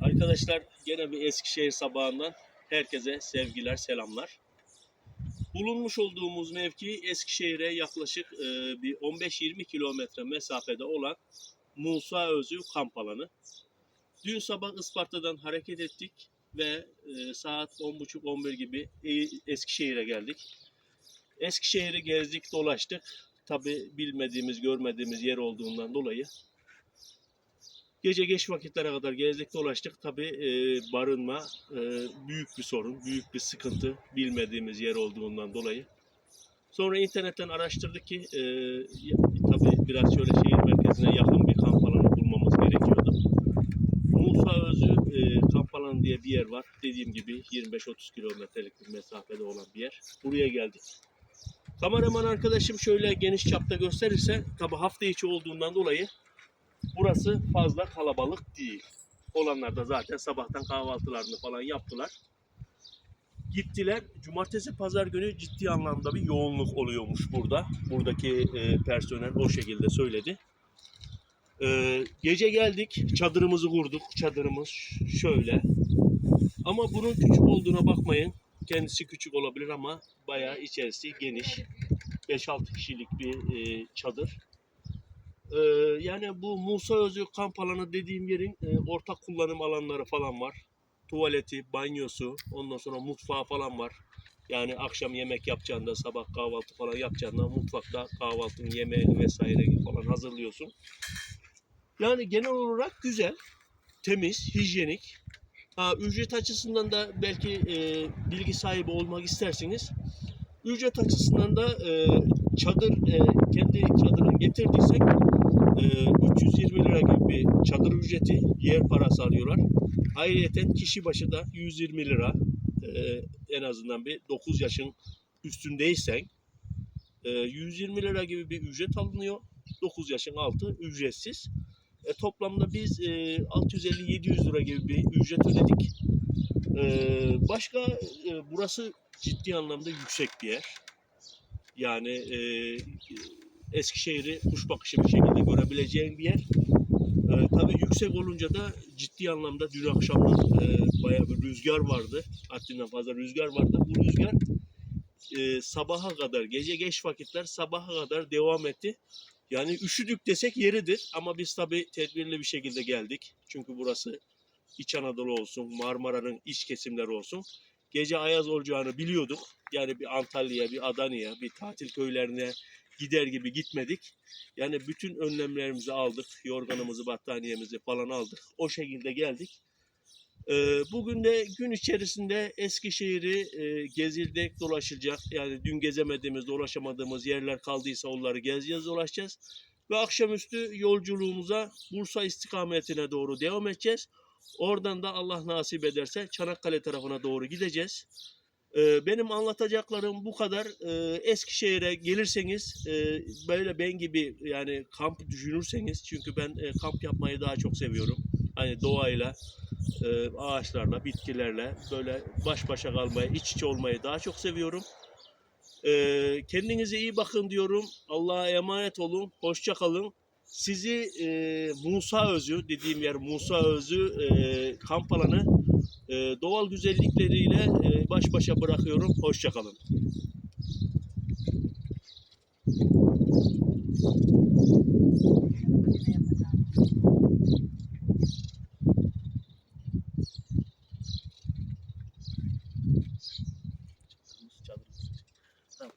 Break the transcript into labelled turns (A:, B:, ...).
A: Arkadaşlar gene bir Eskişehir sabahından herkese sevgiler, selamlar. Bulunmuş olduğumuz mevki Eskişehir'e yaklaşık e, bir 15-20 kilometre mesafede olan Musa Özü kamp alanı. Dün sabah Isparta'dan hareket ettik ve e, saat 10.30-11 gibi e, Eskişehir'e geldik. Eskişehir'i gezdik, dolaştık. Tabi bilmediğimiz, görmediğimiz yer olduğundan dolayı Gece geç vakitlere kadar gezdik dolaştık. Tabi barınma e, büyük bir sorun, büyük bir sıkıntı bilmediğimiz yer olduğundan dolayı. Sonra internetten araştırdık ki e, tabi biraz şöyle şehir merkezine yakın bir kamp alanı bulmamız gerekiyordu. Musa Özü e, kamp alanı diye bir yer var. Dediğim gibi 25-30 kilometrelik bir mesafede olan bir yer. Buraya geldik. Kameraman arkadaşım şöyle geniş çapta gösterirse tabi hafta içi olduğundan dolayı Burası fazla kalabalık değil. Olanlar da zaten sabahtan kahvaltılarını falan yaptılar. Gittiler. Cumartesi pazar günü ciddi anlamda bir yoğunluk oluyormuş burada. Buradaki e, personel o şekilde söyledi. E, gece geldik. Çadırımızı kurduk. Çadırımız şöyle. Ama bunun küçük olduğuna bakmayın. Kendisi küçük olabilir ama bayağı içerisi geniş. 5-6 kişilik bir e, çadır. Ee, yani bu Musa Özü kamp alanı dediğim yerin e, ortak kullanım alanları falan var. Tuvaleti, banyosu, ondan sonra mutfağı falan var. Yani akşam yemek yapacağında, sabah kahvaltı falan yapacağında mutfakta kahvaltını, yemeğini vesaire falan hazırlıyorsun. Yani genel olarak güzel, temiz, hijyenik. Ha, ücret açısından da belki e, bilgi sahibi olmak isterseniz ücret açısından da e, çadır e, kendi çadırını getirdiysek e, 320 lira gibi bir çadır ücreti yer parası alıyorlar. Ayrıca kişi başı da 120 lira e, en azından bir 9 yaşın üstündeysen e, 120 lira gibi bir ücret alınıyor. 9 yaşın altı ücretsiz. E, toplamda biz e, 650-700 lira gibi bir ücret ödedik. E, başka e, burası ciddi anlamda yüksek bir yer. Yani e, Eskişehir'i kuş bakışı bir şekilde görebileceğin bir yer. E, tabii yüksek olunca da ciddi anlamda dün akşamdan e, bayağı bir rüzgar vardı. Haddinden fazla rüzgar vardı. Bu rüzgar e, sabaha kadar, gece geç vakitler sabaha kadar devam etti. Yani üşüdük desek yeridir ama biz tabii tedbirli bir şekilde geldik. Çünkü burası İç Anadolu olsun, Marmara'nın iç kesimleri olsun. Gece ayaz olacağını biliyorduk. Yani bir Antalya'ya, bir Adana'ya, bir tatil köylerine gider gibi gitmedik. Yani bütün önlemlerimizi aldık. Yorganımızı, battaniyemizi falan aldık. O şekilde geldik. Ee, bugün de gün içerisinde Eskişehir'i e, gezildik, dolaşılacak. Yani dün gezemediğimiz, dolaşamadığımız yerler kaldıysa onları gezeceğiz, dolaşacağız. Ve akşamüstü yolculuğumuza Bursa istikametine doğru devam edeceğiz. Oradan da Allah nasip ederse Çanakkale tarafına doğru gideceğiz. Ee, benim anlatacaklarım bu kadar. Ee, Eskişehir'e gelirseniz e, böyle ben gibi yani kamp düşünürseniz çünkü ben e, kamp yapmayı daha çok seviyorum. Hani doğayla, e, ağaçlarla, bitkilerle böyle baş başa kalmayı, iç içe olmayı daha çok seviyorum. Ee, kendinize iyi bakın diyorum. Allah'a emanet olun. Hoşça kalın. Sizi Musa Özü dediğim yer Musa Özü kamp alanı doğal güzellikleriyle e, baş başa bırakıyorum. Hoşçakalın. Çadırımız, çadırımız. Ha,